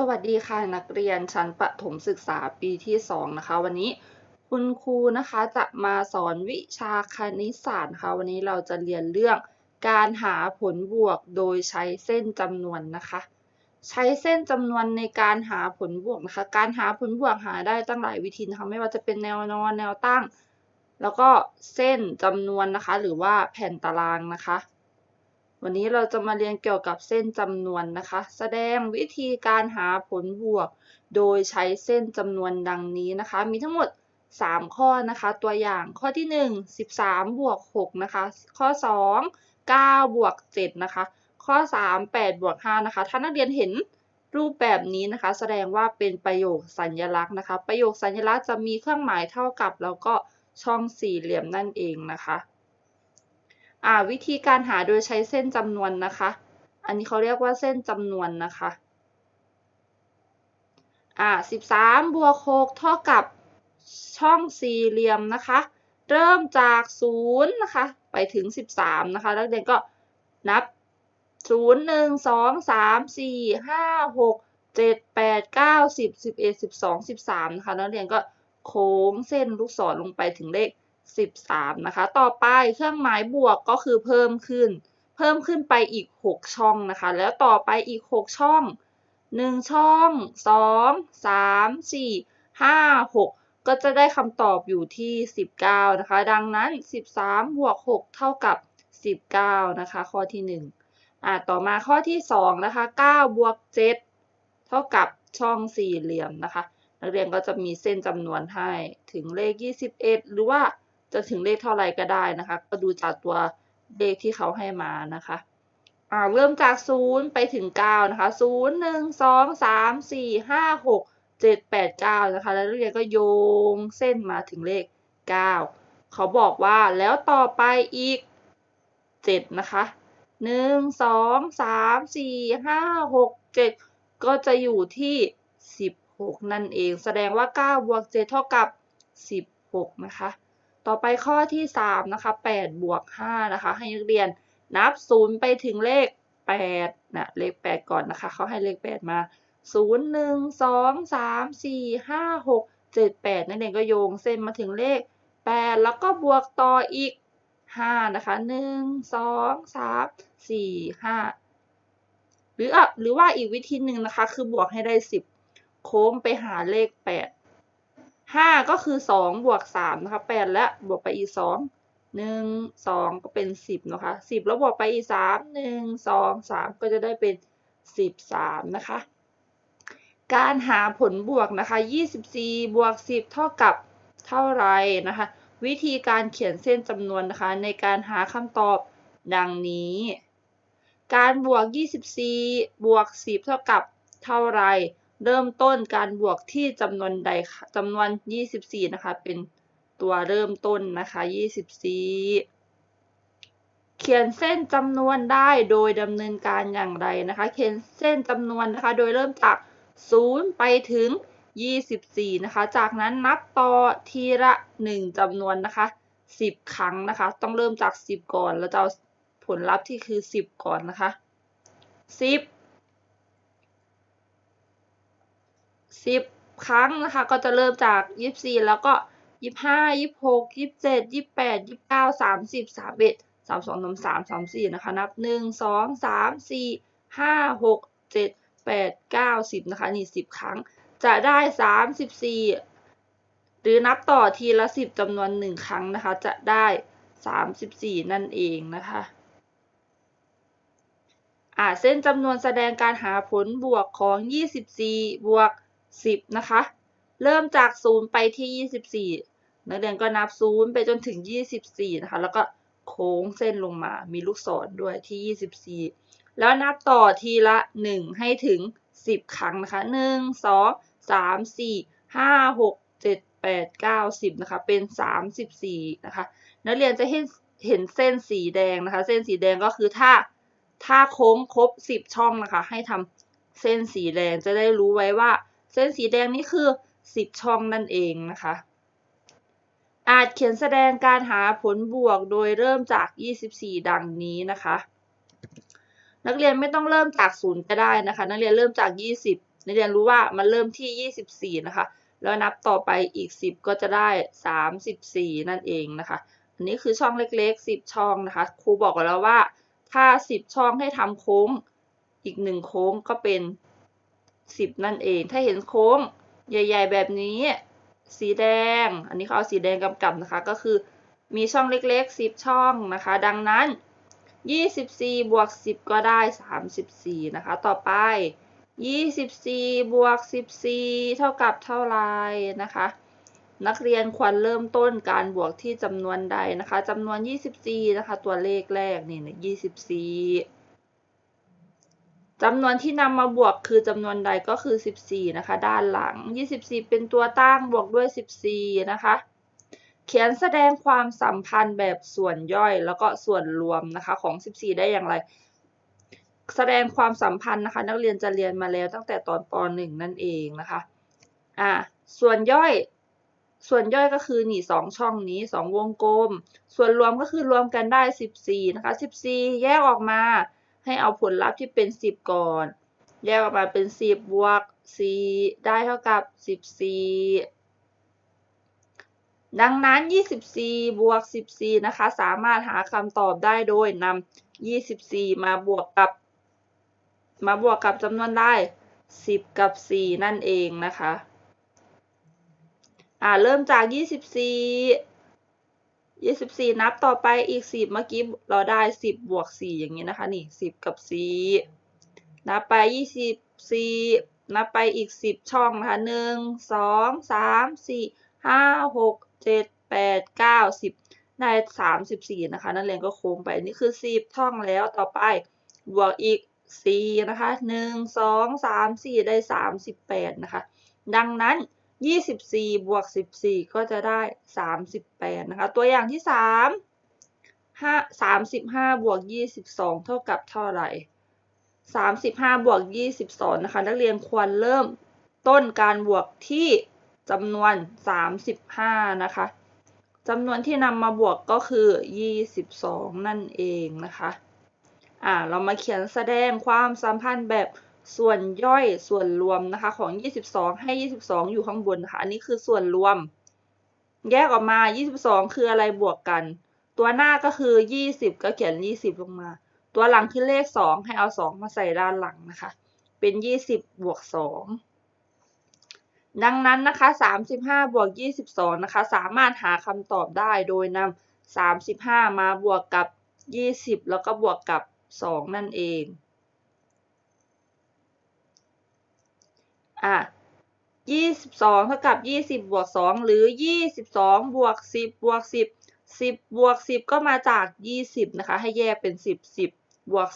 สวัสดีค่ะนักเรียนชั้นประถมศึกษาปีที่ 2 นะคะ วันนี้คุณครูนะคะจะมาสอนวิชาคณิตศาสตร์นะคะวันนี้เราจะเรียนเรื่องการหาผลบวกโดยใช้เส้นจำนวนนะคะ ใช้เส้นจำนวนในการหาผลบวกนะคะ การหาผลบวกหาได้ตั้งหลายวิธีนะคะไม่ว่าจะเป็นแนวนอนแนวตั้ง แล้วก็เส้นจำนวนนะคะ หรือว่าแผ่นตารางนะคะ วันนี้เราจะมาเรียนเกี่ยวกับเส้นจำนวนนะคะ แสดงวิธีการหาผลบวก โดยใช้เส้นจำนวนดังนี้นะคะ มีทั้งหมด 3 ข้อนะคะ ตัวอย่างข้อที่ 1 13 บวก6นะคะ ข้อ 2 9 บวก7นะคะ ข้อ 3 8 บวก5นะคะ ถ้านักเรียนเห็นรูปแบบนี้นะคะ แสดงว่าเป็นประโยคสัญลักษณ์นะคะ ประโยคสัญลักษณ์จะมีเครื่องหมายเท่ากับ แล้วก็ช่องสี่เหลี่ยมนั่นเองนะคะ วิธีการหาโดยใช้เส้นจำนวนนะคะ อันนี้เขาเรียกว่าเส้นจำนวนนะคะอ่า13 บวก6เท่ากับช่องสี่เหลี่ยมนะคะ เริ่มจาก0นะคะ ไปถึง 13 นะคะแล้วเด็กก็นับ 0 1 2 3 4 5 6 7 8 9 10 11 12 13 นะคะ นักเรียนก็โค้งเส้นลูกศรลงไปถึงเลข 13 นะคะ ต่อไปเครื่องหมายบวกก็คือเพิ่มขึ้น เพิ่มขึ้นไปอีก 6 ช่องนะคะ แล้วต่อไปอีก 6 ช่อง 1 ช่อง 2 3 4 5 6 ก็จะได้คำตอบอยู่ที่ 19 นะคะ ดังนั้น 13 บวก 6 เท่ากับ 19 นะคะ ข้อที่ 1 อ่าต่อมาข้อที่ 2 นะคะ 9 บวก 7 เท่ากับช่องสี่เหลี่ยมนะคะ นักเรียนก็จะมีเส้นจำนวนให้ถึงเลข 21 หรือว่า จะถึงเลขเท่าไรก็ได้นะคะ ก็ดูจากตัวเลขที่เขาให้มานะคะอ่าเริ่มจาก 0 ไปถึง 9 นะคะ 0 1 2 3 4 5 6 7 8 9 นะคะ แล้วนักเรียนก็โยงเส้นมาถึงเลข 9 เขาบอกว่าแล้วต่อไปอีก 7 นะคะ 1 2 3 4 5 6 7 ก็จะอยู่ที่ 16 นั่นเอง แสดงว่า9บวก7เท่ากับ 16 นะคะ ต่อไปข้อที่ 3 นะคะ8บวก5นะคะ ให้นักเรียนนับ 0 ไปถึงเลข8นะเลข 8 ก่อนนะคะ เขาให้เลข 8 มา 0 1 2 3 4 5 6 7 8 นั่นเองก็โยงเส้นมาถึงเลข 8 แล้วก็บวกต่ออีก 5 นะคะ 1 2 3 4 5 หรืออะหรือว่าอีกวิธีหนึ่งนะคะ คือบวกให้ได้ 10 โค้งไปหาเลข 8 5 ก็คือ 2 บวก 3 นะคะ 8 และบวกไปอีก 2 1 2 ก็เป็น 10 นะคะ 10 แล้วบวกไปอีก 3 1 2 3 ก็จะได้เป็น 13 นะคะ การหาผลบวกนะคะ 24 บวก 10 เท่ากับเท่าไรนะคะ วิธีการเขียนเส้นจำนวนนะคะ ในการหาคำตอบดังนี้ การบวก 24 บวก 10 เท่ากับเท่าไร เริ่มต้นการบวกที่จำนวนใดจำนวน 24 นะคะ เป็นตัวเริ่มต้นนะคะ 24 เขียนเส้นจำนวนได้โดยดำเนินการอย่างไรนะคะ เขียนเส้นจำนวนนะคะ โดยเริ่มจาก 0 ไปถึง 24 นะคะ จากนั้นนับต่อทีละ 1จำนวนนะคะ 10 ครั้งนะคะ ต้องเริ่มจาก 10 ก่อน แล้วจะเอาผลลัพธ์ที่คือ 10 ก่อนนะคะ 10 10 ครั้งนะคะ ก็จะเริ่มจาก 24 แล้วก็ 25 26 27 28 29 30 31 32 33 34นะคะ นับ 1 2 3 4 5 6 7 8 9 10นะคะ นี่ 10 ครั้ง จะได้ 34 หรือนับต่อทีละ 10จำนวน 1 ครั้งนะคะ จะได้ 34 นั่นเองนะคะอ่าเส้นจำนวนแสดงการหาผลบวกของ 24 บวก 10 นะคะ เริ่มจาก 0 ไปที่ 24 นักเรียนก็นับ 0 ไปจนถึง 24 นะคะ แล้วก็โค้งเส้นลงมา มีลูกศรด้วยที่ 24 แล้วนับต่อทีละ 1 ให้ถึง 10 ครั้งนะคะ 1 2 3 4 5 6 7 8 9 10 นะคะ เป็น 34 นะคะ นักเรียนจะเห็นเห็นเส้นสีแดงนะคะ เส้นสีแดงก็คือถ้าถ้าโค้งครบ 10 ช่องนะคะ ให้ทำเส้นสีแดงจะได้รู้ไว้ว่า เส้นสีแดงนี่คือ 10 ช่องนั่นเองนะคะ อาจเขียนแสดงการหาผลบวกโดยเริ่มจาก 24 ดังนี้นะคะ นักเรียนไม่ต้องเริ่มจาก0ก็ได้นะคะ นักเรียนเริ่มจาก 20 นักเรียนรู้ว่ามันเริ่มที่ 24 นะคะ แล้วนับต่อไปอีก 10 ก็จะได้ 34 นั่นเองนะคะ อันนี้คือช่องเล็กๆ 10 ช่องนะคะ ครูบอกแล้วว่าถ้า 10 ช่องให้ทำโค้งอีก 1 โค้งก็เป็น 10 นั่นเอง ถ้าเห็นโค้งใหญ่ ๆ แบบนี้ สีแดง อันนี้เขาเอาสีแดงกำกับนะคะ ก็คือมีช่องเล็กๆ 10 ช่องนะคะ ดังนั้น 24 บวก 10 ก็ได้ 34 นะคะ ต่อไป 24 บวก 14 เท่ากับเท่าไรนะคะ นักเรียนควรเริ่มต้นการบวกที่จำนวนใดนะคะจำนวน 24 นะคะ ตัวเลขแรกนี่นะ24 จำนวนที่นำมาบวกคือจำนวนใดก็คือ 14 นะคะ ด้านหลัง 24 เป็นตัวตั้งบวกด้วย 14 นะคะ เขียนแสดงความสัมพันธ์แบบส่วนย่อยแล้วก็ส่วนรวมนะคะของ 14 ได้อย่างไร แสดงความสัมพันธ์นะคะ นักเรียนจะเรียนมาแล้วตั้งแต่ตอนป .1 นั่นเองนะคะ อ่า ส่วนย่อย ส่วนย่อยก็คือนี่สองช่องนี้สองวงกลม ส่วนรวมก็คือรวมกันได้ 14 นะคะ 14 แยกออกมา ให้เอาผลลัพธ์ที่เป็น 10 ก่อน แยกออกมาเป็น 10 บวก 4 ได้เท่ากับ 14 ดังนั้น 24 บวก 14 นะคะ สามารถหาคำตอบได้โดยนำ 24 มาบวกกับ มาบวกกับจำนวนได้ 10 กับ 4 นั่นเองนะคะ อ่า เริ่มจาก 24 24นับต่อไปอีก10เมื่อกี้เราได้10บวก4อย่างนี้นะคะนี่10กับ4นับไป24นับไปอีก10ช่องนะคะ1 2 3 4 5 6 7 8 9 10ได้34นะคะนักเรียนก็โค้งไปนี่คือ10ช่องแล้วต่อไปบวกอีก4นะคะ1 2 3 4ได้38นะคะ ดังนั้น 24บวก14ก็จะได้38นะคะ ตัวอย่างที่3 5 35บวก22เท่ากับเท่าไหร่35บวก22นะคะ นักเรียนควรเริ่มต้นการบวกที่จำนวน35นะคะจำนวนที่นำมาบวกก็คือ 22 นั่นเองนะคะ อ่า เรามาเขียนแสดงความสัมพันธ์แบบ ส่วนย่อยส่วนรวมนะคะของ 22 ให้ 22 อยู่ข้างบนนะคะอันนี้คือส่วนรวม แยกออกมา 22 คืออะไรบวกกัน ตัวหน้าก็คือ 20 ก็เขียน 20 ลงมา ตัวหลังคือเลข 2 ให้เอา 2 มาใส่ด้านหลังนะคะ เป็น 20 บวก 2 ดังนั้นนะคะ 35 บวก 22 นะคะ สามารถหาคำตอบได้โดยนำ35 มาบวกกับ 20 แล้วก็บวกกับ 2 นั่นเอง อะ22เท่ากับ20บวก2หรือ22บวก10บวก10 10บวก10ก็มาจาก20นะคะ ให้แยกเป็น10 10บวก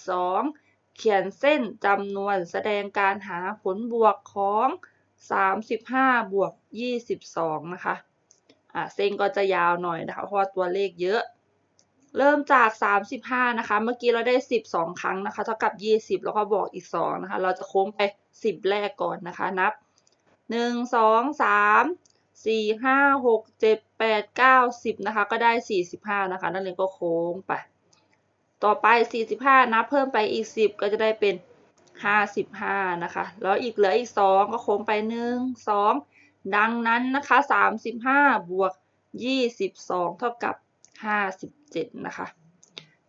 2เขียนเส้นจำนวนแสดงการหาผลบวกของ35บวก22นะคะอะเส้นก็จะยาวหน่อยนะคะเพราะตัวเลขเยอะ เริ่มจาก 35 นะคะ เมื่อกี้เราได้ 12 ครั้งนะคะ เท่ากับ 20 แล้วก็บอกอีก 2 นะคะ เราจะโค้งไป 10 แรกก่อนนะคะ นับ 1 2 3 4 5 6 7 8 9 10 นะคะ ก็ได้ 45 นะคะ นักเรียนก็โค้งไป ต่อไป 45 นับเพิ่มไปอีก 10 ก็จะได้เป็น 55 นะคะ แล้วอีกเหลืออีก 2 ก็โค้งไป 1 2 ดังนั้นนะคะ 35 บวก 22 เท่ากับ 57 นะคะ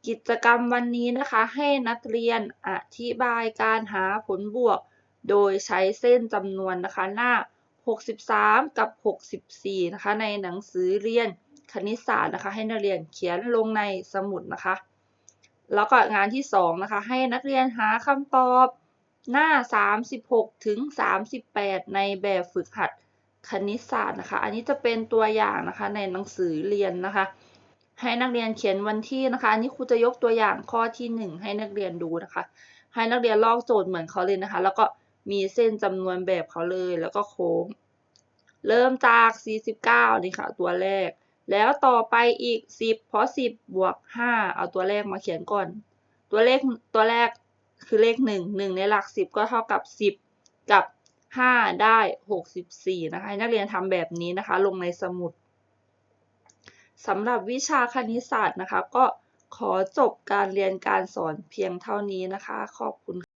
กิจกรรมวันนี้นะคะให้นักเรียนอธิบายการหาผลบวก โดยใช้เส้นจำนวนนะคะหน้า 63 กับ 64 นะคะ ในหนังสือเรียนคณิตศาสตร์นะคะ ให้นักเรียนเขียนลงในสมุดนะคะ แล้วก็งานที่2นะคะ ให้นักเรียนหาคำตอบหน้า 36 ถึง 38 ในแบบฝึกหัดคณิตศาสตร์นะคะ อันนี้จะเป็นตัวอย่างนะคะในหนังสือเรียนนะคะ ให้นักเรียนเขียนวันที่นะคะ อันนี้ครูจะยกตัวอย่างข้อที่ 1 ให้นักเรียนดูนะคะ ให้นักเรียนลอกโจทย์เหมือนเขาเลยนะคะ แล้วก็ มีเส้นจำนวนแบบเขาเลยแล้วก็โค้ง เริ่มจาก 49 นี่ค่ะ ตัวแรก แล้วต่อไปอีก 10 เพราะ 10 บวก 5 เอาตัวแรกมาเขียนก่อน ตัวเลขตัวแรกคือเลข 1 1 ในหลัก 10 ก็เท่ากับ 10 กับ 5 ได้ 64 นะคะนักเรียนทำแบบนี้นะคะ ลงในสมุดสำหรับวิชาคณิตศาสตร์นะคะ ก็ขอจบการเรียนการสอนเพียงเท่านี้นะคะ ขอบคุณ